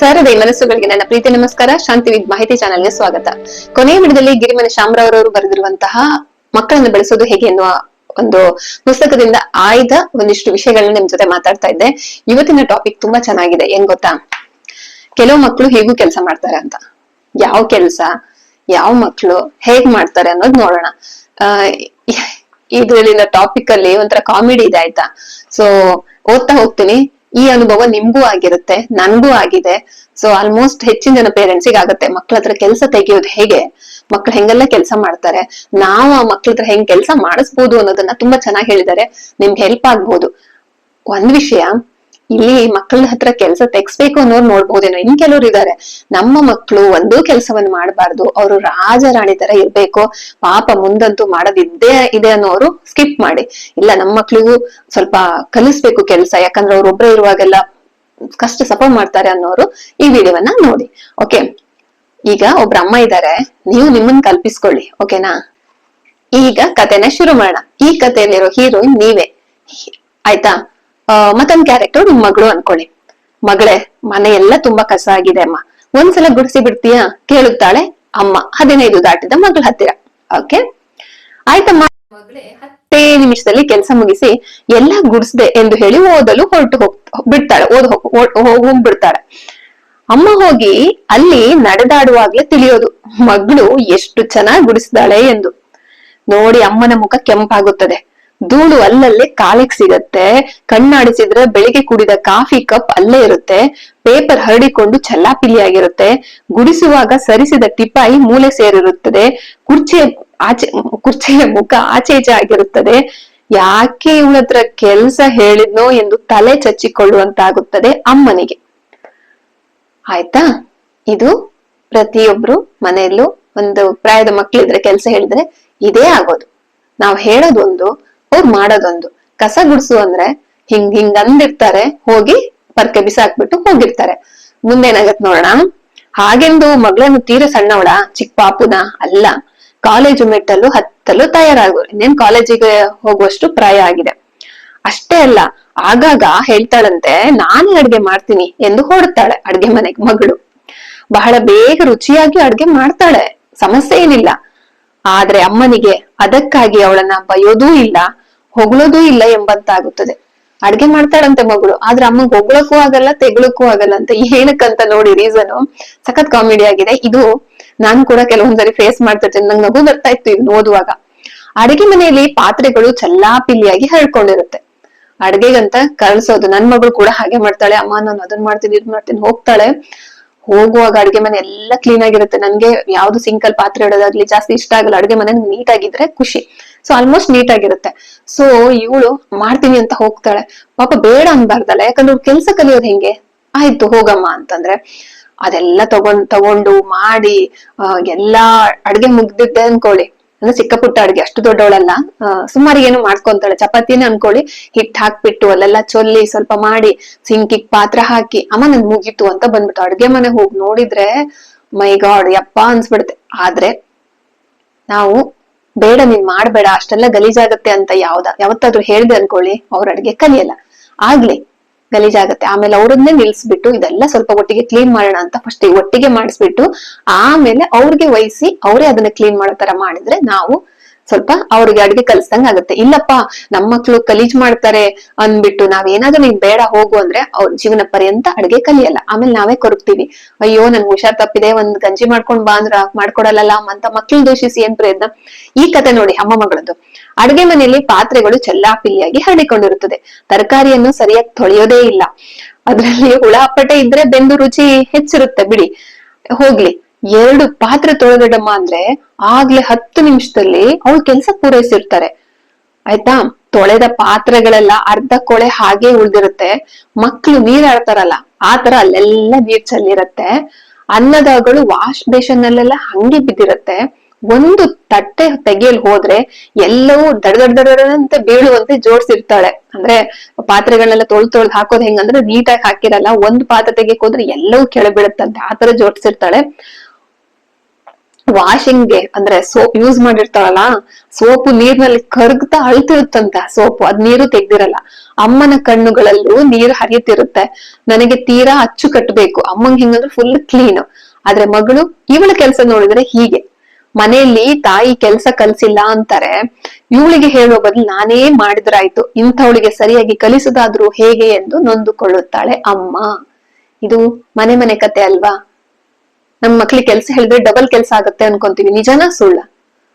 ಸರದಿ ಮನಸ್ಸುಗಳಿಗೆ ನನ್ನ ಪ್ರೀತಿ ನಮಸ್ಕಾರ, ಶಾಂತಿ ವಿದ್ ಮಾಹಿತಿ ಚಾನೆಲ್ಗೆ ಸ್ವಾಗತ. ಕೊನೆಯ ವಿಡದಲ್ಲಿ ಗಿರಿಮನೆ ಶಾಮರಾವ್ರವರು ಬರೆದಿರುವಂತಹ ಮಕ್ಕಳನ್ನು ಬೆಳೆಸೋದು ಹೇಗೆ ಎನ್ನುವ ಒಂದು ಪುಸ್ತಕದಿಂದ ಆಯ್ದ ಒಂದಿಷ್ಟು ವಿಷಯಗಳನ್ನ ನಿಮ್ ಜೊತೆ ಮಾತಾಡ್ತಾ ಇದ್ದೆ. ಇವತ್ತಿನ ಟಾಪಿಕ್ ತುಂಬಾ ಚೆನ್ನಾಗಿದೆ. ಏನ್ ಗೊತ್ತಾ? ಕೆಲವು ಮಕ್ಕಳು ಹೇಗೂ ಕೆಲಸ ಮಾಡ್ತಾರೆ ಅಂತ. ಯಾವ ಕೆಲಸ, ಯಾವ ಮಕ್ಕಳು ಹೇಗ್ ಮಾಡ್ತಾರೆ ಅನ್ನೋದು ನೋಡೋಣ. ಇದ್ರಲ್ಲಿನ ಟಾಪಿಕ್ ಅಲ್ಲಿ ಒಂಥರ ಕಾಮಿಡಿ ಇದೆ ಆಯ್ತಾ? ಸೊ ಓದ್ತಾ ಹೋಗ್ತೀನಿ. ಈ ಅನುಭವ ನಿಮ್ಗೂ ಆಗಿರುತ್ತೆ, ನನ್ಗೂ ಆಗಿದೆ. ಸೊ ಆಲ್ಮೋಸ್ಟ್ ಹೆಚ್ಚಿನ ಜನ ಪೇರೆಂಟ್ಸಿಗೆ ಆಗುತ್ತೆ. ಮಕ್ಳ ಹತ್ರ ಕೆಲಸ ತೆಗೆಯೋದು ಹೇಗೆ? ಮಕ್ಳು ಹೆಂಗೆಲ್ಲ ಕೆಲಸ ಮಾಡ್ತಾರೆ? ನಾವು ಆ ಮಕ್ಳ ಹತ್ರ ಹೆಂಗ್ ಕೆಲಸ ಮಾಡಿಸ್ಬೋದು ಅನ್ನೋದನ್ನ ತುಂಬಾ ಚೆನ್ನಾಗಿ ಹೇಳಿದ್ದಾರೆ. ನಿಮ್ಗೆ ಹೆಲ್ಪ್ ಆಗ್ಬೋದು. ಒಂದ್ ವಿಷಯ ಇಲ್ಲಿ ಮಕ್ಕಳ ಹತ್ರ ಕೆಲಸ ತೆಗ್ಸ್ಬೇಕು ಅನ್ನೋರು ನೋಡ್ಬಹುದೇನೋ ಇನ್ ಕೆಲವ್ರು ಇದಾರೆ. ನಮ್ಮ ಮಕ್ಕಳು ಒಂದೂ ಕೆಲಸವನ್ನು ಮಾಡಬಾರ್ದು. ಅವರು ರಾಜರಾಣಿ ತರ ಇರ್ಬೇಕು. ಪಾಪ ಮುಂದಂತೂ ಮಾಡೋದಿದ್ದೇ ಇದೆ ಅನ್ನೋರು ಸ್ಕಿಪ್ ಮಾಡಿ. ಇಲ್ಲ, ನಮ್ಮ ಮಕ್ಳಿಗೂ ಸ್ವಲ್ಪ ಕಲಿಸ್ಬೇಕು ಕೆಲಸ. ಯಾಕಂದ್ರೆ ಅವ್ರು ಒಬ್ರೇ ಇರುವಾಗೆಲ್ಲ ಕಷ್ಟ ಸಫರ್ ಮಾಡ್ತಾರೆ ಅನ್ನೋರು ಈ ವಿಡಿಯೋವನ್ನ ನೋಡಿ. ಓಕೆ. ಈಗ ಒಬ್ರ ಅಮ್ಮ ಇದ್ದಾರೆ ನೀವು ನಿಮ್ಮನ್ನ ಕಲ್ಪಿಸ್ಕೊಳ್ಳಿ. ಓಕೆನಾ? ಈಗ ಕತೆನ ಶುರು ಮಾಡೋಣ. ಈ ಕಥೆಯಲ್ಲಿರೋ ಹೀರೋಯಿನ್ ನೀವೇ. ಆಯ್ತಾ? ಮತ್ತೊಂದ್ ಕ್ಯಾರೆಕ್ಟರ್ ನಿಮ್ ಮಗಳು ಅನ್ಕೊಳ್ಳಿ. ಮಗಳೇ ಮನೆ ಎಲ್ಲ ತುಂಬಾ ಕಸ ಆಗಿದೆ ಅಮ್ಮ. ಒಂದ್ಸಲ ಗುಡಿಸಿ ಬಿಡ್ತೀಯಾ? ಕೇಳುತ್ತಾಳೆ ಅಮ್ಮ. ಹದಿನೈದು ದಾಟಿದ ಮಗಳು ಹತ್ತಿರ. ಓಕೆ ಆಯ್ತಮ್ಮ. ಮಗಳೇ ಹತ್ತೇ ನಿಮಿಷದಲ್ಲಿ ಕೆಲಸ ಮುಗಿಸಿ ಎಲ್ಲ ಗುಡಿಸ್ದೆ ಎಂದು ಹೇಳಿ ಓದಲು ಹೊರಟು ಹೋಗ್ ಬಿಡ್ತಾಳೆ. ಓದ್ ಹೋಗಿ ಹೋಗ್ಬಿಡ್ತಾಳೆ. ಅಮ್ಮ ಹೋಗಿ ಅಲ್ಲಿ ನಡೆದಾಡುವಾಗ್ಲೇ ತಿಳಿಯೋದು. ಮಗಳು ಎಷ್ಟು ಚೆನ್ನಾಗಿ ಗುಡಿಸಿದಾಳೆ ಎಂದು. ನೋಡಿ ಅಮ್ಮನ ಮುಖ ಕೆಂಪಾಗುತ್ತದೆ. ಧೂಳು ಅಲ್ಲಲ್ಲೇ ಕಾಲಿಗೆ ಸಿಗತ್ತೆ, ಕಣ್ಣಾಡಿಸಿದ್ರೆ ಬೆಳಿಗ್ಗೆ ಕುಡಿದ ಕಾಫಿ ಕಪ್ ಅಲ್ಲೇ ಇರುತ್ತೆ, ಪೇಪರ್ ಹರಡಿಕೊಂಡು ಚಲ್ಲಾಪಿಲಿಯಾಗಿರುತ್ತೆ ಗುಡಿಸುವಾಗ ಸರಿಸಿದ ಟಿಪಾಯಿ ಮೂಲೆ ಸೇರಿರುತ್ತದೆ ಕುರ್ಚಿಯ ಆಚೆ, ಕುರ್ಚಿಯ ಮುಖ ಆಚೆ ಈಚೆ ಆಗಿರುತ್ತದೆ. ಯಾಕೆ ಇವಳತ್ರ ಕೆಲ್ಸ ಹೇಳಿದ್ನೋ ಎಂದು ತಲೆ ಚಚ್ಚಿಕೊಳ್ಳುವಂತಾಗುತ್ತದೆ ಅಮ್ಮನಿಗೆ. ಆಯ್ತಾ? ಇದು ಪ್ರತಿಯೊಬ್ರು ಮನೆಯಲ್ಲೂ ಒಂದು ಪ್ರಾಯದ ಮಕ್ಳಿದ್ರೆ ಕೆಲಸ ಹೇಳಿದ್ರೆ ಇದೇ ಆಗೋದು. ನಾವ್ ಹೇಳೋದೊಂದು ಅವ್ರು ಮಾಡೋದೊಂದು. ಕಸ ಗುಡ್ಸು ಅಂದ್ರೆ ಹಿಂಗ್ ಹಿಂಗ್ ಅಂದಿರ್ತಾರೆ, ಹೋಗಿ ಪರ್ಕೆ ಬಿಸಾಕ್ಬಿಟ್ಟು ಹೋಗಿರ್ತಾರೆ. ಮುಂದೇನಾಗತ್ ನೋಡೋಣ? ಹಾಗೆಂದು ಮಗಳನ್ನು ತೀರ ಸಣ್ಣವಳ ಚಿಕ್ಕ ಪಾಪುನ ಅಲ್ಲ. ಕಾಲೇಜು ಮೆಟ್ಟಲು ಹತ್ತಲು ತಯಾರಾಗು. ಇನ್ನೇನ್ ಕಾಲೇಜಿಗೆ ಹೋಗುವಷ್ಟು ಪ್ರಾಯ ಆಗಿದೆ. ಅಷ್ಟೇ ಅಲ್ಲ, ಆಗಾಗ ಹೇಳ್ತಾಳಂತೆ, ನಾನೇ ಅಡ್ಗೆ ಮಾಡ್ತೀನಿ ಎಂದು ಹೊಡ್ತಾಳೆ ಅಡ್ಗೆ ಮನೆಗೆ ಮಗಳು. ಬಹಳ ಬೇಗ ರುಚಿಯಾಗಿ ಅಡ್ಗೆ ಮಾಡ್ತಾಳೆ. ಸಮಸ್ಯೆ ಏನಿಲ್ಲ. ಆದ್ರೆ ಅಮ್ಮನಿಗೆ ಅದಕ್ಕಾಗಿ ಅವಳನ್ನ ಬಯೋದೂ ಇಲ್ಲ. ಹೊಗಳೋದೂ ಇಲ್ಲ ಎಂಬಂತಾಗುತ್ತದೆ. ಅಡ್ಗೆ ಮಾಡ್ತಾಳಂತೆ ಮಗಳು, ಆದ್ರೆ ಅಮ್ಮಗ್ ಹೊಗಳಕ್ಕೂ ಆಗಲ್ಲ, ತೆಗಳಕ್ಕೂ ಆಗಲ್ಲ ಅಂತ ಏನಕ್ಕಂತ ನೋಡಿ ರೀಸನ್ ಸಖತ್ ಕಾಮಿಡಿ ಆಗಿದೆ. ಇದು ನಾನು ಕೂಡ ಕೆಲವೊಂದ್ಸರಿ ಫೇಸ್ ಮಾಡ್ತಿರ್ತೇನೆ. ನಂಗೆ ನಗು ಬರ್ತಾ ಇತ್ತು ಇವ್ ಓದುವಾಗ. ಅಡಿಗೆ ಮನೆಯಲ್ಲಿ ಪಾತ್ರೆಗಳು ಚಲ್ಲಾಪಿಲಿಯಾಗಿ ಹರಡ್ಕೊಂಡಿರುತ್ತೆ. ಅಡ್ಗೆಗಂತ ಕಳ್ಸೋದು ನನ್ ಮಗಳು ಕೂಡ ಹಾಗೆ ಮಾಡ್ತಾಳೆ. ಅಮ್ಮ, ನಾನು ಅದನ್ ಮಾಡ್ತೀನಿ ಇದ್ ಮಾಡ್ತೀನಿ, ಹೋಗ್ತಾಳೆ. ಹೋಗುವಾಗ ಅಡ್ಗೆ ಮನೆ ಎಲ್ಲ ಕ್ಲೀನ್ ಆಗಿರುತ್ತೆ. ನನ್ಗೆ ಯಾವ್ದು ಸಿಂಕಲ್ ಪಾತ್ರೆ ಇಡೋದಾಗ್ಲಿ ಜಾಸ್ತಿ ಇಷ್ಟ ಆಗಲ್ಲ. ಅಡ್ಗೆ ಮನೆ ನೀಟ್ ಆಗಿದ್ರೆ ಖುಷಿ. ಸೊ ಆಲ್ಮೋಸ್ಟ್ ನೀಟ್ ಆಗಿರುತ್ತೆ. ಸೊ ಇವಳು ಮಾಡ್ತೀನಿ ಅಂತ ಹೋಗ್ತಾಳೆ. ಪಾಪ ಬೇಡ ಅನ್ಬಾರ್ದಲ್ಲ, ಯಾಕಂದ್ರೆ ಕೆಲ್ಸ ಕಲಿಯೋದ್ ಹೆಂಗೆ? ಆಯ್ತು, ಹೋಗಮ್ಮ ಅಂತಂದ್ರೆ, ಅದೆಲ್ಲ ತಗೊಂಡ್, ತಗೊಂಡು ಮಾಡಿ ಎಲ್ಲಾ ಅಡ್ಗೆ ಮುಗ್ದಿದ್ದೆ ಅನ್ಕೊಳ್ಳಿ. ಅಂದ್ರೆ ಚಿಕ್ಕ ಪುಟ್ಟ ಅಡ್ಗೆ, ಅಷ್ಟು ದೊಡ್ಡವಳಲ್ಲ. ಸುಮಾರು ಏನು ಮಾಡ್ಕೊಂತಾಳೆ. ಚಪಾತಿನೇ ಅನ್ಕೊಳ್ಳಿ ಹಿಟ್ ಹಾಕ್ಬಿಟ್ಟು, ಅಲ್ಲೆಲ್ಲ ಚೊಲ್ಲಿ ಸ್ವಲ್ಪ ಮಾಡಿ, ಸಿಂಕಿಗ್ ಪಾತ್ರ ಹಾಕಿ, ಅಮ್ಮ ನನ್ ಮುಗೀತು ಅಂತ ಬಂದ್ಬಿಟ್ಟು ಅಡ್ಗೆ ಮನೆ ಹೋಗಿ ನೋಡಿದ್ರೆ, ಮೈ ಗಾಡ್, ಯಪ್ಪ ಅನ್ಸ್ಬಿಡುತ್ತೆ. ಆದ್ರೆ, ನಾವು ಬೇಡ, ನೀನ್ ಮಾಡ್ಬೇಡ, ಅಷ್ಟೆಲ್ಲ ಗಲೀಜಾಗತ್ತೆ ಅಂತ ಯಾವ್ದ, ಯಾವತ್ತಾದ್ರೂ ಹೇಳ್ದೆ ಅನ್ಕೊಳ್ಳಿ, ಅವ್ರ ಅಡ್ಗೆ ಕಲಿಯಲ್ಲ. ಆಗ್ಲಿ, ಗಲೀಜಾಗತ್ತೆ. ಆಮೇಲೆ ಅವ್ರನ್ನೇ ನಿಲ್ಸ್ಬಿಟ್ಟು ಇದೆಲ್ಲ ಸ್ವಲ್ಪ ಒಟ್ಟಿಗೆ ಕ್ಲೀನ್ ಮಾಡೋಣ ಅಂತ ಫಸ್ಟ್ ಒಟ್ಟಿಗೆ ಮಾಡಿಸ್ಬಿಟ್ಟು, ಆಮೇಲೆ ಅವ್ರಿಗೆ ವಹಿಸಿ, ಅವರೇ ಅದನ್ನ ಕ್ಲೀನ್ ಮಾಡೋ ತರ ಮಾಡಿದ್ರೆ ನಾವು ಸ್ವಲ್ಪ ಅವ್ರಿಗೆ ಅಡ್ಗೆ ಕಲ್ಸ್ದಂಗ ಆಗುತ್ತೆ. ಇಲ್ಲಪ್ಪ ನಮ್ಮ ಮಕ್ಳು ಕಲೀಜ್ ಮಾಡ್ತಾರೆ ಅಂದ್ಬಿಟ್ಟು ನಾವೇನಾದ್ರೂ ನೀನ್ ಬೇಡ ಹೋಗು ಅಂದ್ರೆ ಅವ್ರ ಜೀವನ ಪರ್ಯಂತ ಅಡ್ಗೆ ಕಲಿಯಲ್ಲ. ಆಮೇಲೆ ನಾವೇ ಕೊರಗ್ತೀವಿ ಅಯ್ಯೋ ನನ್ ಹುಷಾರ್ ತಪ್ಪಿದೆ, ಒಂದ್ ಗಂಜಿ ಮಾಡ್ಕೊಂಡ್ ಬಾ ಅಂದ್ರ ಮಾಡ್ಕೊಡಲ್ಲ ಅಂತ ಮಕ್ಳು ದೂಷಿಸಿ ಏನ್ ಪ್ರಯತ್ನ? ಈ ಕತೆ ನೋಡಿ ಅಮ್ಮ ಮಗಳದ್ದು. ಅಡ್ಗೆ ಮನೆಯಲ್ಲಿ ಪಾತ್ರೆಗಳು ಚೆಲ್ಲಾಪಿಲ್ಲಿಯಾಗಿ ಹರಡಿಕೊಂಡಿರುತ್ತದೆ. ತರಕಾರಿಯನ್ನು ಸರಿಯಾಗಿ ತೊಳೆಯೋದೇ ಇಲ್ಲ. ಅದ್ರಲ್ಲಿ ಹುಳ, ಅಪ್ಪಟೆ ಇದ್ರೆ ಬೆಂದು ರುಚಿ ಹೆಚ್ಚಿರುತ್ತೆ. ಬಿಡಿ, ಹೋಗ್ಲಿ. ಎರಡು ಪಾತ್ರೆ ತೊಳೆದಿಡಮ್ಮ ಅಂದ್ರೆ ಆಗ್ಲೇ ಹತ್ತು ನಿಮಿಷದಲ್ಲಿ ಅವಳು ಕೆಲ್ಸ ಪೂರೈಸಿರ್ತಾರೆ. ಆಯ್ತಾ? ತೊಳೆದ ಪಾತ್ರೆಗಳೆಲ್ಲ ಅರ್ಧ ಕೊಳೆ ಹಾಗೆ ಉಳ್ದಿರುತ್ತೆ. ಮಕ್ಳು ನೀರ್ ಆಡ್ತಾರಲ್ಲ ಆತರ ತರ ಅಲ್ಲೆಲ್ಲ ನೀರ್ ಚಲ್ಲಿರತ್ತೆ ಅನ್ನದಗಳು ವಾಶ್ ಬೇಷನ್ ಅಲ್ಲೆಲ್ಲ ಹಂಗೆ ಬಿದ್ದಿರತ್ತೆ. ಒಂದು ತಟ್ಟೆ ತೆಗೆಯಲ್ ಹೋದ್ರೆ ಎಲ್ಲವೂ ದಡ ದಡ ದಡ ಅಂತ ಬೀಳುವಂತೆ ಜೋಡ್ಸಿರ್ತಾಳೆ. ಅಂದ್ರೆ ಪಾತ್ರೆಗಳನ್ನೆಲ್ಲ ತೊಳ್ದ್ ತೊಳ್ದು ಹಾಕೋದ್ ಹೆಂಗಂದ್ರೆ ನೀಟಾಗಿ ಹಾಕಿರಲ್ಲ, ಒಂದ್ ಪಾತ್ರೆ ತೆಗೆಯಕ್ ಹೋದ್ರೆ ಎಲ್ಲವೂ ಕೆಳಬಿಡುತ್ತಂತೆ ಆತರ ಜೋಡ್ಸಿರ್ತಾಳೆ. ವಾಷಿಂಗ್ಗೆ ಅಂದ್ರೆ ಸೋಪ್ ಯೂಸ್ ಮಾಡಿರ್ತಾರಲ್ಲ, ಸೋಪು ನೀರ್ನಲ್ಲಿ ಕರ್ಗ್ತಾ ಅಳ್ತಿರುತ್ತಂತ ಸೋಪು. ಅದ್ ನೀರು ತೆಗ್ದಿರಲ್ಲ. ಅಮ್ಮನ ಕಣ್ಣುಗಳಲ್ಲೂ ನೀರು ಹರಿಯುತ್ತಿರುತ್ತೆ. ನನಗೆ ತೀರಾ ಅಚ್ಚು ಕಟ್ಟಬೇಕು. ಅಮ್ಮಂಗ್ ಹಿಂಗಂದ್ರೆ ಫುಲ್ ಕ್ಲೀನ್ ಆದ್ರೆ ಮಗಳು ಇವಳ ಕೆಲಸ ನೋಡಿದ್ರೆ ಹೀಗೆ. ಮನೆಯಲ್ಲಿ ತಾಯಿ ಕೆಲಸ ಕಲ್ಸಿಲ್ಲ ಅಂತಾರೆ. ಇವಳಿಗೆ ಹೇಳುವ ಬದಲು ನಾನೇ ಮಾಡಿದ್ರಾಯ್ತು. ಇಂಥವಳಿಗೆ ಸರಿಯಾಗಿ ಕಲಿಸುದಾದ್ರೂ ಹೇಗೆ ಎಂದು ನೊಂದುಕೊಳ್ಳುತ್ತಾಳೆ ಅಮ್ಮ. ಇದು ಮನೆ ಮನೆ ಕತೆ ಅಲ್ವಾ? ನಮ್ ಮಕ್ಳಿಗೆ ಕೆಲಸ ಹೇಳಿದ್ರೆ ಡಬಲ್ ಕೆಲಸ ಆಗುತ್ತೆ ಅನ್ಕೊಂತೀವಿ ನಿಜಾನ? ಸುಳ್ಳ.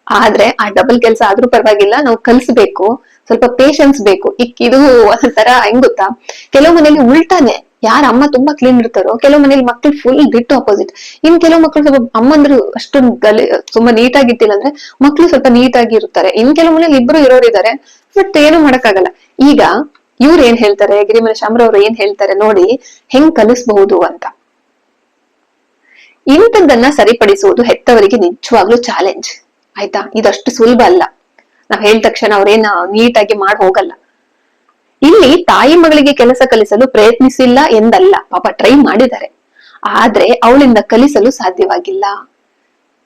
ಆದ್ರೆ ಆ ಡಬಲ್ ಕೆಲಸ ಆದ್ರೂ ಪರವಾಗಿಲ್ಲ. ನಾವು ಕಲ್ಸ್ಬೇಕು. ಸ್ವಲ್ಪ ಪೇಶನ್ಸ್ ಬೇಕು. ಇಕ್ ಇದು ಒಂಥರ ಹೆಂಗ್ ಗೊತ್ತಾ? ಕೆಲವು ಮನೇಲಿ ಉಲ್ಟಾನೆ. ಯಾರ ಅಮ್ಮ ತುಂಬಾ ಕ್ಲೀನ್ ಇರ್ತಾರೋ, ಕೆಲವು ಮನೇಲಿ ಮಕ್ಳು ಫುಲ್ ಬಿಟ್ಟು ಅಪೋಸಿಟ್ ಇನ್ ಕೆಲವು ಮಕ್ಳು ಸ್ವಲ್ಪ ಅಮ್ಮಂದ್ರು ಅಷ್ಟೊಂದು ಗಲಿ, ತುಂಬಾ ನೀಟಾಗಿ ಆಗಿತ್ತಿಲ್ಲ ಅಂದ್ರೆ ಮಕ್ಳು ಸ್ವಲ್ಪ ನೀಟಾಗಿ ಇರ್ತಾರೆ. ಇನ್ ಕೆಲವು ಮನೇಲಿ ಇಬ್ರು ಇರೋರಿದ್ದಾರೆ ಬಟ್ ಏನು ಮಾಡಕ್ಕಾಗಲ್ಲ. ಈಗ ಇವ್ರು ಏನ್ ಹೇಳ್ತಾರೆ? ಗಿರಿಮನ ಶಾಮ್ರವ್ರು ಏನ್ ಹೇಳ್ತಾರೆ? ನೋಡಿ, ಹೆಂಗ್ ಕಲಿಸ್ಬಹುದು ಅಂತ. ಇಂಥದ್ದನ್ನ ಸರಿಪಡಿಸುವುದು ಹೆತ್ತವರಿಗೆ ನಿಜವಾಗ್ಲೂ ಚಾಲೆಂಜ್ ಆಯ್ತಾ? ಇದಷ್ಟು ಸುಲಭ ಅಲ್ಲ. ನಾವ್ ಹೇಳಿದ ತಕ್ಷಣ ಅವ್ರೇನ ನೀಟಾಗಿ ಮಾಡಿ ಹೋಗಲ್ಲ. ಇಲ್ಲಿ ತಾಯಿ ಮಗಳಿಗೆ ಕೆಲಸ ಕಲಿಸಲು ಪ್ರಯತ್ನಿಸಿಲ್ಲ ಎಂದಲ್ಲ, ಪಾಪ ಟ್ರೈ ಮಾಡಿದ್ದಾರೆ. ಆದ್ರೆ ಅವಳಿಂದ ಕಲಿಸಲು ಸಾಧ್ಯವಾಗಿಲ್ಲ.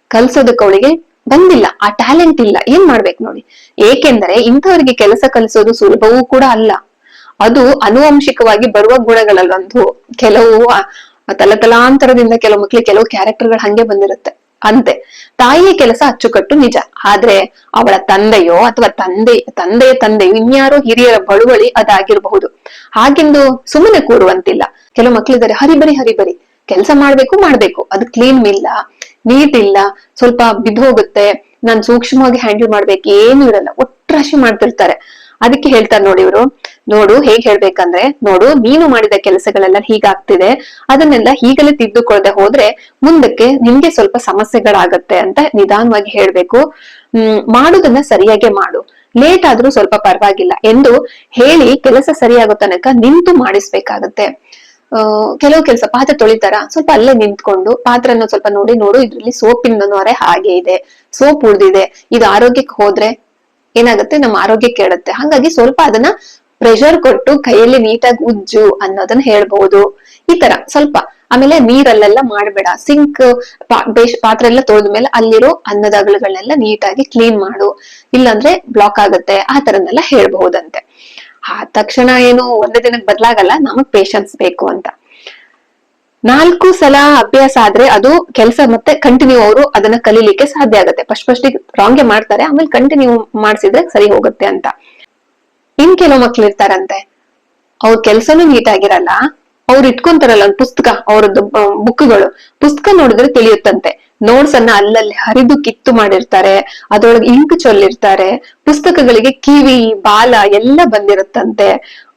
ಕಲ್ಸೋದಕ್ಕೆ ಅವಳಿಗೆ ಬಂದಿಲ್ಲ. ಆ ಟ್ಯಾಲೆಂಟ್ ಇಲ್ಲ. ಏನ್ ಮಾಡ್ಬೇಕು ನೋಡಿ? ಏಕೆಂದರೆ ಇಂಥವರಿಗೆ ಕೆಲಸ ಕಲಿಸೋದು ಸುಲಭವೂ ಕೂಡ ಅಲ್ಲ. ಅದು ಅನುವಂಶಿಕವಾಗಿ ಬರುವ ಗುಣಗಳಲ್ಲೊಂದು. ಕೆಲವು ತಲತಲಾಂತರದಿಂದ ಕೆಲವು ಮಕ್ಳಿಗೆ ಕೆಲವು ಕ್ಯಾರೆಕ್ಟರ್ಗಳು ಹಂಗೆ ಬಂದಿರುತ್ತೆ. ಅಂತೆ. ತಾಯಿಯ ಕೆಲಸ ಅಚ್ಚುಕಟ್ಟು ನಿಜ. ಆದ್ರೆ ಅವಳ ತಂದೆಯೋ ಅಥವಾ ತಂದೆ, ತಂದೆಯ ತಂದೆಯೋ ಇನ್ಯಾರೋ ಹಿರಿಯರ ಬಳುವಳಿ ಅದಾಗಿರಬಹುದು. ಹಾಗೆಂದು ಸುಮ್ಮನೆ ಕೂರುವಂತಿಲ್ಲ. ಕೆಲವು ಮಕ್ಳಿದ್ದಾರೆ ಹರಿಬರಿ ಹರಿಬರಿ ಕೆಲಸ ಮಾಡ್ಬೇಕು ಮಾಡ್ಬೇಕು. ಅದು ಕ್ಲೀನ್ ಇಲ್ಲ, ನೀಟ್ ಇಲ್ಲ, ಸ್ವಲ್ಪ ಬಿದ್ದು ಹೋಗುತ್ತೆ. ನಾನ್ ಸೂಕ್ಷ್ಮವಾಗಿ ಹ್ಯಾಂಡಲ್ ಮಾಡ್ಬೇಕು. ಏನು ಇರಲ್ಲ. ಒಟ್ರಾಶಿ ಮಾಡ್ತಿರ್ತಾರೆ. ಅದಕ್ಕೆ ಹೇಳ್ತಾರೆ ನೋಡಿ ಇವರು. ನೋಡು, ಹೇಗ್ ಹೇಳ್ಬೇಕಂದ್ರೆ, ನೋಡು, ನೀನು ಮಾಡಿದ ಕೆಲಸಗಳೆಲ್ಲ ಹೀಗಾಗ್ತಿದೆ ಅದನ್ನೆಲ್ಲ ಹೀಗಲೇ ತಿದ್ದುಕೊಳ್ಳದೆ ಹೋದ್ರೆ ಮುಂದಕ್ಕೆ ನಿಮ್ಗೆ ಸ್ವಲ್ಪ ಸಮಸ್ಯೆಗಳಾಗತ್ತೆ ಅಂತ ನಿಧಾನವಾಗಿ ಹೇಳ್ಬೇಕು. ಹ್ಮ್, ಮಾಡುದನ್ನ ಸರಿಯಾಗಿ ಮಾಡು. ಲೇಟ್ ಆದ್ರೂ ಸ್ವಲ್ಪ ಪರವಾಗಿಲ್ಲ. ಎಂದು ಹೇಳಿ ಕೆಲಸ ಸರಿಯಾಗೋ ತನಕ ನಿಂತು ಮಾಡಿಸ್ಬೇಕಾಗತ್ತೆ. ಅಹ್ ಕೆಲವು ಕೆಲಸ ಪಾತ್ರೆ ತೊಳಿತಾರ, ಸ್ವಲ್ಪ ಅಲ್ಲೇ ನಿಂತ್ಕೊಂಡು ಪಾತ್ರನ ಸ್ವಲ್ಪ ನೋಡಿ, ನೋಡು, ಇದ್ರಲ್ಲಿ ಸೋಪಿನ ಹಾಗೆ ಇದೆ. ಸೋಪ್ ಉಳ್ದಿದೆ. ಇದು ಆರೋಗ್ಯಕ್ಕೆ ಹೋದ್ರೆ ಏನಾಗುತ್ತೆ? ನಮ್ಮ ಆರೋಗ್ಯ ಕೆಡುತ್ತೆ. ಹಾಗಾಗಿ ಸ್ವಲ್ಪ ಅದನ್ನ ಪ್ರೆಷರ್ ಕೊಟ್ಟು ಕೈಯಲ್ಲಿ ನೀಟಾಗಿ ಉಜ್ಜು ಅನ್ನೋದನ್ನ ಹೇಳ್ಬಹುದು ಈ ತರ ಸ್ವಲ್ಪ. ಆಮೇಲೆ ನೀರಲ್ಲೆಲ್ಲ ಮಾಡ್ಬೇಡ. ಸಿಂಕ್ ಪಾತ್ರೆ ಎಲ್ಲ ತೊಳೆದ ಮೇಲೆ ಅಲ್ಲಿರೋ ಅನ್ನದಾಗಲುಗಳನ್ನೆಲ್ಲ ನೀಟಾಗಿ ಕ್ಲೀನ್ ಮಾಡು. ಇಲ್ಲಾಂದ್ರೆ ಬ್ಲಾಕ್ ಆಗುತ್ತೆ. ಆ ತರನೆಲ್ಲ ಹೇಳ್ಬಹುದಂತೆ. ಆ ತಕ್ಷಣ ಏನು ಒಂದೇ ದಿನಕ್ಕೆ ಬದಲಾಗಲ್ಲ. ನಮಗ್ ಪೇಶನ್ಸ್ ಬೇಕು ಅಂತ. ನಾಲ್ಕು ಸಲ ಅಭ್ಯಾಸ ಆದ್ರೆ ಅದು ಕೆಲಸ ಮತ್ತೆ ಕಂಟಿನ್ಯೂ ಅವರು ಅದನ್ನ ಕಲೀಲಿಕ್ಕೆ ಸಾಧ್ಯ ಆಗುತ್ತೆ. ಫಸ್ಟ್ ಫಸ್ಟ್ ರಾಂಗೆ ಮಾಡ್ತಾರೆ, ಆಮೇಲೆ ಕಂಟಿನ್ಯೂ ಮಾಡಿಸಿದ್ರೆ ಸರಿ ಹೋಗುತ್ತೆ ಅಂತ. ಇನ್ ಕೆಲವು ಮಕ್ಳು ಇರ್ತಾರಂತೆ. ಅವ್ರ ಕೆಲ್ಸನೂ ನೀಟ್ ಆಗಿರಲ್ಲ, ಅವ್ರು ಇಟ್ಕೊಂತಾರಲ್ಲ ಪುಸ್ತಕ, ಅವ್ರದ್ದು ಬುಕ್ಗಳು. ಪುಸ್ತಕ ನೋಡಿದ್ರೆ ತಿಳಿಯುತ್ತಂತೆ. ನೋಟ್ಸ್ ಅನ್ನ ಅಲ್ಲಲ್ಲಿ ಹರಿದು ಕಿತ್ತು ಮಾಡಿರ್ತಾರೆ, ಅದ್ರೊಳಗೆ ಇಂಕ್ ಚೊಲ್ಲಿರ್ತಾರೆ, ಪುಸ್ತಕಗಳಿಗೆ ಕಿವಿ, ಬಾಲ ಎಲ್ಲ ಬಂದಿರುತ್ತಂತೆ.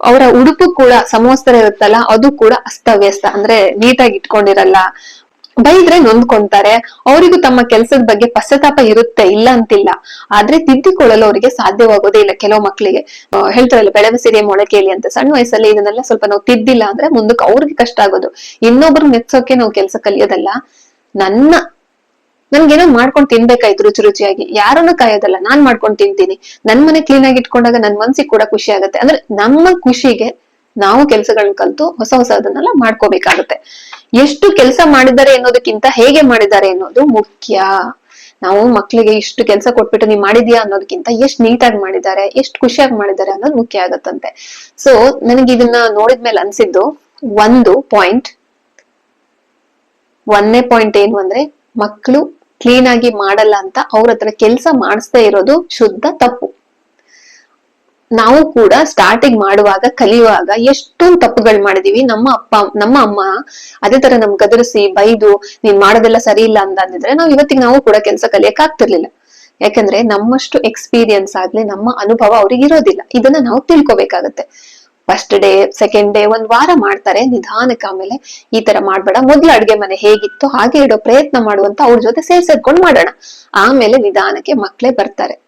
ಅವರ ಉಡುಪು ಕೂಡ ಸಮವಸ್ತ್ರ ಇರುತ್ತಲ್ಲ, ಅದು ಕೂಡ ಅಸ್ತವ್ಯಸ್ತ, ಅಂದ್ರೆ ನೀಟಾಗಿ ಇಟ್ಕೊಂಡಿರಲ್ಲ. ಬೈದ್ರೆ ನೊಂದ್ಕೊಂತಾರೆ. ಅವರಿಗೂ ತಮ್ಮ ಕೆಲಸದ ಬಗ್ಗೆ ಪಶ್ಚಾತ್ತಾಪ ಇರುತ್ತೆ, ಇಲ್ಲ ಅಂತಿಲ್ಲ. ಆದ್ರೆ ತಿದ್ದಿಕೊಳ್ಳಲು ಅವರಿಗೆ ಸಾಧ್ಯವಾಗೋದೇ ಇಲ್ಲ ಕೆಲವು ಮಕ್ಕಳಿಗೆ ಹೇಳ್ತಾರಲ್ಲ ಬೆಳವ ಸಿರಿಯ ಮೊಳಕೆಯಲ್ಲಿ ಅಂತ. ಸಣ್ಣ ವಯಸ್ಸಲ್ಲಿ ಇದನ್ನೆಲ್ಲ ಸ್ವಲ್ಪ ನಾವು ತಿದ್ದಿಲ್ಲ ಅಂದ್ರೆ ಮುಂದಕ್ಕೆ ಅವ್ರಿಗೆ ಕಷ್ಟ ಆಗೋದು. ಇನ್ನೊಬ್ರು ಮೆಚ್ಚೋಕೆ ನಾವು ಕೆಲಸ ಕಲಿಯೋದಲ್ಲ. ನನ್ನ ನನ್ಗೇನೋ ಮಾಡ್ಕೊಂಡ್ ತಿನ್ಬೇಕಾಯ್ತು ರುಚಿ ರುಚಿಯಾಗಿ? ಯಾರನ್ನು ಕಾಯೋದಲ್ಲ, ನಾನ್ ಮಾಡ್ಕೊಂಡ್ ತಿಂತೀನಿ. ನನ್ ಮನೆ ಕ್ಲೀನ್ ಆಗಿ ಇಟ್ಕೊಂಡಾಗ ನನ್ ಮನ್ಸಿಗೆ ಕೂಡ ಖುಷಿ ಆಗುತ್ತೆ. ಅಂದ್ರೆ ನಮ್ಮ ಖುಷಿಗೆ ನಾವು ಕೆಲಸಗಳನ್ನ ಕಲ್ತು ಹೊಸ ಹೊಸದನ್ನೆಲ್ಲ ಮಾಡ್ಕೋಬೇಕಾಗುತ್ತೆ. ಎಷ್ಟು ಕೆಲಸ ಮಾಡಿದ್ದಾರೆ ಅನ್ನೋದಕ್ಕಿಂತ ಹೇಗೆ ಮಾಡಿದ್ದಾರೆ ಅನ್ನೋದು ಮುಖ್ಯ. ನಾವು ಮಕ್ಳಿಗೆ ಇಷ್ಟು ಕೆಲಸ ಕೊಟ್ಬಿಟ್ಟು ನೀವ್ ಮಾಡಿದ್ಯಾ ಅನ್ನೋದಕ್ಕಿಂತ ಎಷ್ಟ್ ನೀಟಾಗಿ ಮಾಡಿದ್ದಾರೆ, ಎಷ್ಟ್ ಖುಷಿಯಾಗಿ ಮಾಡಿದ್ದಾರೆ ಅನ್ನೋದು ಮುಖ್ಯ ಆಗತ್ತಂತೆ. ಸೊ ನನಗೆ ಇದನ್ನ ನೋಡಿದ್ಮೇಲೆ ಅನ್ಸಿದ್ದು ಒಂದು ಪಾಯಿಂಟ್ ಒಂದನೇ ಪಾಯಿಂಟ್ ಏನು ಅಂದ್ರೆ ಮಕ್ಕಳು ಕ್ಲೀನ್ ಆಗಿ ಮಾಡಲ್ಲ ಅಂತ ಅವ್ರ ಹತ್ರ ಕೆಲಸ ಮಾಡಿಸ್ತಾ ಇರೋದು ಶುದ್ಧ ತಪ್ಪು. ನಾವು ಕೂಡ ಸ್ಟಾರ್ಟಿಂಗ್ ಮಾಡುವಾಗ, ಕಲಿಯುವಾಗ ಎಷ್ಟೊಂದು ತಪ್ಪುಗಳು ಮಾಡಿದೀವಿ. ನಮ್ಮ ಅಪ್ಪ, ನಮ್ಮ ಅಮ್ಮ ಅದೇ ತರ ನಮ್ ಗದರಿಸಿ, ಬೈದು, ನೀನ್ ಮಾಡೋದೆಲ್ಲ ಸರಿ ಇಲ್ಲ ಅಂತ ಅಂದಿದ್ರೆ ನಾವು ಇವತ್ತಿಗೆ ನಾವು ಕೂಡ ಕೆಲಸ ಕಲಿಯಕ್ ಆಗ್ತಿರ್ಲಿಲ್ಲ. ಯಾಕಂದ್ರೆ ನಮ್ಮಷ್ಟು ಎಕ್ಸ್ಪೀರಿಯನ್ಸ್ ಆಗ್ಲಿ, ನಮ್ಮ ಅನುಭವ ಅವ್ರಿಗೆ ಇರೋದಿಲ್ಲ. ಇದನ್ನ ನಾವು ತಿಳ್ಕೊಬೇಕಾಗತ್ತೆ. ಫಸ್ಟ್ ಡೇ ಸೆಕೆಂಡ್ ಡೇ ಒಂದ್ ವಾರ ಮಾಡ್ತಾರೆ, ನಿಧಾನಕ್ಕೆ ಆಮೇಲೆ ಈ ತರ ಮಾಡ್ಬೇಡ. ಮೊದ್ಲು ಅಡ್ಗೆ ಮನೆ ಹೇಗಿತ್ತು ಹಾಗೆ ಇಡೋ ಪ್ರಯತ್ನ ಮಾಡುವಂತ ಅವ್ರ ಜೊತೆ ಸೇರ್ ಸೇರ್ಕೊಂಡು ಮಾಡೋಣ. ಆಮೇಲೆ ನಿಧಾನಕ್ಕೆ ಮಕ್ಳೇ ಬರ್ತಾರೆ.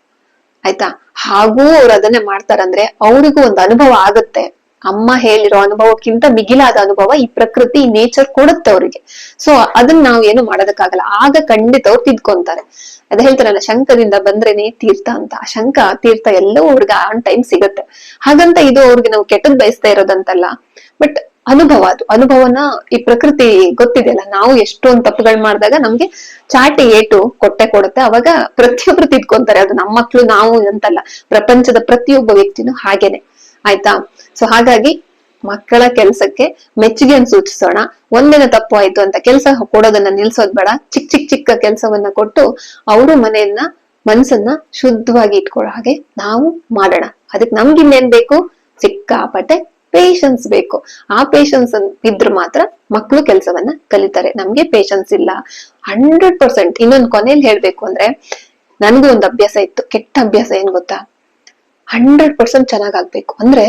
ಆಯ್ತಾ? ಹಾಗೂ ಅವ್ರು ಅದನ್ನೇ ಮಾಡ್ತಾರಂದ್ರೆ ಅವ್ರಿಗೂ ಒಂದು ಅನುಭವ ಆಗುತ್ತೆ. ಅಮ್ಮ ಹೇಳಿರೋ ಅನುಭವಕ್ಕಿಂತ ಮಿಗಿಲಾದ ಅನುಭವ ಈ ಪ್ರಕೃತಿ ನೇಚರ್ ಕೊಡುತ್ತೆ ಅವರಿಗೆ. ಸೊ ಅದನ್ನ ನಾವು ಏನು ಮಾಡೋದಕ್ಕಾಗಲ್ಲ. ಆಗ ಖಂಡಿತ ಅವ್ರು ತಿದ್ಕೊಂತಾರೆ. ಅದ ಹೇಳ್ತಾರಲ್ಲ ಶಂಕದಿಂದ ಬಂದ್ರೇನೆ ತೀರ್ಥ ಅಂತ. ಆ ಶಂಕ ತೀರ್ಥ ಎಲ್ಲವೂ ಅವ್ರಿಗೆ ಆನ್ ಟೈಮ್ ಸಿಗತ್ತೆ. ಹಾಗಂತ ಇದು ಅವ್ರಿಗೆ ನಾವು ಕೆಟ್ಟದ್ ಬಯಸ್ತಾ ಇರೋದಂತಲ್ಲ. ಬಟ್ ಅನುಭವ ಅದು. ಅನುಭವನ ಈ ಪ್ರಕೃತಿ ಗೊತ್ತಿದೆಯಲ್ಲ. ನಾವು ಎಷ್ಟೊಂದ್ ತಪ್ಪುಗಳು ಮಾಡಿದಾಗ ನಮ್ಗೆ ಚಾಟಿ ಏಟು ಕೊಟ್ಟೆ ಕೊಡುತ್ತೆ. ಅವಾಗ ಪ್ರತಿಯೊಬ್ರು ತಿದ್ಕೊಂತಾರೆ. ಅದು ನಮ್ಮ ಮಕ್ಳು, ನಾವು ಅಂತಲ್ಲ. ಪ್ರಪಂಚದ ಪ್ರತಿಯೊಬ್ಬ ವ್ಯಕ್ತಿನೂ ಹಾಗೇನೆ. ಆಯ್ತಾ? ಸೊ ಹಾಗಾಗಿ ಮಕ್ಕಳ ಕೆಲ್ಸಕ್ಕೆ ಮೆಚ್ಚುಗೆಯನ್ನು ಸೂಚಿಸೋಣ. ಒಂದಿನ ತಪ್ಪು ಆಯ್ತು ಅಂತ ಕೆಲಸ ಕೊಡೋದನ್ನ ನಿಲ್ಸೋದ್ ಬೇಡ. ಚಿಕ್ಕ ಚಿಕ್ಕ ಚಿಕ್ಕ ಕೆಲಸವನ್ನ ಕೊಟ್ಟು ಅವರು ಮನೆಯನ್ನ, ಮನ್ಸನ್ನ ಶುದ್ಧವಾಗಿ ಇಟ್ಕೊಳ್ಳೋ ಹಾಗೆ ನಾವು ಮಾಡೋಣ. ಅದಕ್ಕೆ ನಮ್ಗಿನ್ನೇನ್ ಬೇಕು? ಸಿಕ್ಕಾಪಟ್ಟೆ ಪೇಶನ್ಸ್ ಬೇಕು. ಆ ಪೇಶನ್ಸ್ ಇದ್ರೆ ಮಾತ್ರ ಮಕ್ಕಳು ಕೆಲಸವನ್ನ ಕಲಿತಾರೆ. ನಮ್ಗೆ ಪೇಶನ್ಸ್ ಇಲ್ಲ. ಹಂಡ್ರೆಡ್ ಪರ್ಸೆಂಟ್ ಇನ್ನೊಂದು ಕೊನೆಯಲ್ಲಿ ಹೇಳ್ಬೇಕು ಅಂದ್ರೆ ನನ್ಗೂ ಒಂದು ಅಭ್ಯಾಸ ಇತ್ತು. ಕೆಟ್ಟ ಅಭ್ಯಾಸ ಏನ್ ಗೊತ್ತಾ? ಹಂಡ್ರೆಡ್ ಪರ್ಸೆಂಟ್ ಚೆನ್ನಾಗಾಗ್ಬೇಕು ಅಂದ್ರೆ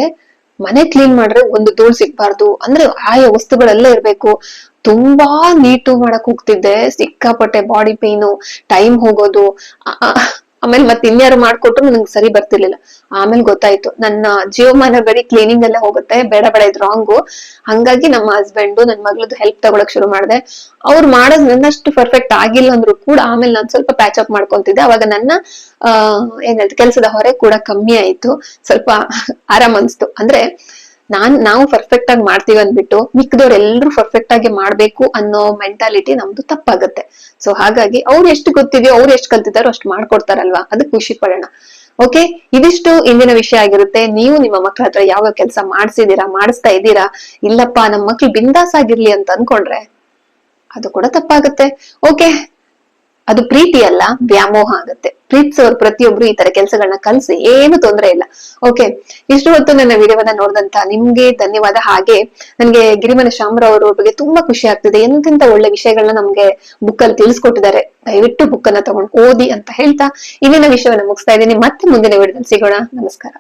ಮನೆ ಕ್ಲೀನ್ ಮಾಡ್ರೆ ಒಂದು ಧೂಳ್ ಸಿಗ್ಬಾರ್ದು. ಅಂದ್ರೆ ಆಯಾ ವಸ್ತುಗಳೆಲ್ಲ ಇರ್ಬೇಕು. ತುಂಬಾ ನೀಟು ಮಾಡಕ್ ಹೋಗ್ತಿದ್ದೆ. ಸಿಕ್ಕಾಪಟ್ಟೆ ಬಾಡಿ ಪೇನು ಟೈಮ್ ಹೋಗೋದು. ಆಮೇಲೆ ಮತ್ತೆ ಇನ್ಯಾರು ಮಾಡ್ಕೊಟ್ರು ನನಗೆ ಸರಿ ಬರ್ತಿರ್ಲಿಲ್ಲ. ಆಮೇಲೆ ಗೊತ್ತಾಯ್ತು, ನನ್ನ ಜೀವಮಾನ ಬರೀ ಕ್ಲೀನಿಂಗ್ ಅಲ್ಲೇ ಹೋಗುತ್ತೆ, ಬೇಡ ಬೇಡ ಇದು ರಾಂಗು ಹಂಗಾಗಿ ನಮ್ಮ ಹಸ್ಬೆಂಡ್ ನನ್ ಮಗಳದ್ದು ಹೆಲ್ಪ್ ತಗೊಳಕ್ ಶುರು ಮಾಡಿದೆ. ಅವ್ರು ಮಾಡೋದ್ ನನ್ನಷ್ಟು ಪರ್ಫೆಕ್ಟ್ ಆಗಿಲ್ಲ ಅಂದ್ರು ಕೂಡ ಆಮೇಲೆ ನಾನು ಸ್ವಲ್ಪ ಪ್ಯಾಚ್ ಅಪ್ ಮಾಡ್ಕೊಂತಿದ್ದೆ. ಅವಾಗ ನನ್ನ, ಆ ಏನ್ ಕೆಲಸದ ಹೊರೆ ಕೂಡ ಕಮ್ಮಿ ಆಯ್ತು. ಸ್ವಲ್ಪ ಆರಾಮ್ ಅನ್ಸ್ತು. ಅಂದ್ರೆ ನಾನ್, ನಾವು ಪರ್ಫೆಕ್ಟ್ ಆಗಿ ಮಾಡ್ತೀವಿ ಅಂದ್ಬಿಟ್ಟು ಮಿಕ್ಕದವ್ರು ಎಲ್ರು ಪರ್ಫೆಕ್ಟ್ ಆಗಿ ಮಾಡ್ಬೇಕು ಅನ್ನೋ ಮೆಂಟಾಲಿಟಿ ನಮ್ದು ತಪ್ಪಾಗತ್ತೆ. ಸೊ ಹಾಗಾಗಿ ಅವ್ರು ಎಷ್ಟು ಗೊತ್ತಿದೆಯೋ ಅವ್ರು ಎಷ್ಟು ಕಲ್ತಿದಾರೋ ಅಷ್ಟು ಮಾಡ್ಕೊಡ್ತಾರಲ್ವಾ? ಅದಕ್ಕೆ ಖುಷಿ ಪಡೋಣ. ಓಕೆ ಇದಿಷ್ಟು ಇಂದಿನ ವಿಷಯ ಆಗಿರುತ್ತೆ. ನೀವು ನಿಮ್ಮ ಮಕ್ಕಳ ಹತ್ರ ಯಾವ ಕೆಲಸ ಮಾಡಿಸಿದೀರಾ, ಮಾಡಿಸ್ತಾ ಇದ್ದೀರಾ, ಇಲ್ಲಪ್ಪ ನಮ್ಮ ಮಕ್ಳು ಬಿಂದಾಸ್ ಆಗಿರ್ಲಿ ಅಂತ ಅನ್ಕೊಂಡ್ರೆ ಅದು ಕೂಡ ತಪ್ಪಾಗುತ್ತೆ. ಓಕೆ ಅದು ಪ್ರೀತಿ ಅಲ್ಲ ವ್ಯಾಮೋಹ ಆಗುತ್ತೆ. ಪ್ರೀತಿಸೋರು ಪ್ರತಿಯೊಬ್ರು ಈ ತರ ಕೆಲಸಗಳನ್ನ ಕಲ್ಸಿ ಏನು ತೊಂದರೆ ಇಲ್ಲ. ಓಕೆ ಇಷ್ಟು ಹೊತ್ತು ನನ್ನ ವಿಡಿಯೋವನ್ನ ನೋಡಿದಂತ ನಿಮ್ಗೆ ಧನ್ಯವಾದ. ಹಾಗೆ ನನ್ಗೆ ಗಿರಿಮನ ಶಾಮರಾವ್ ಅವರ ಬಗ್ಗೆ ತುಂಬಾ ಖುಷಿ ಆಗ್ತಿದೆ. ಎಂತೆಂತ ಒಳ್ಳೆ ವಿಷಯಗಳನ್ನ ನಮ್ಗೆ ಬುಕ್ ಅಲ್ಲಿ ತಿಳಿಸ್ಕೊಟ್ಟಿದ್ದಾರೆ. ದಯವಿಟ್ಟು ಬುಕ್ ಅನ್ನ ತಗೊಂಡು ಓದಿ ಅಂತ ಹೇಳ್ತಾ ಇಲ್ಲಿನ ವಿಷಯವನ್ನ ಮುಗಿಸ್ತಾ ಇದ್ದೀನಿ. ಮತ್ತೆ ಮುಂದಿನ ವಿಡಿಯೋದಲ್ಲಿ ಸಿಗೋಣ. ನಮಸ್ಕಾರ.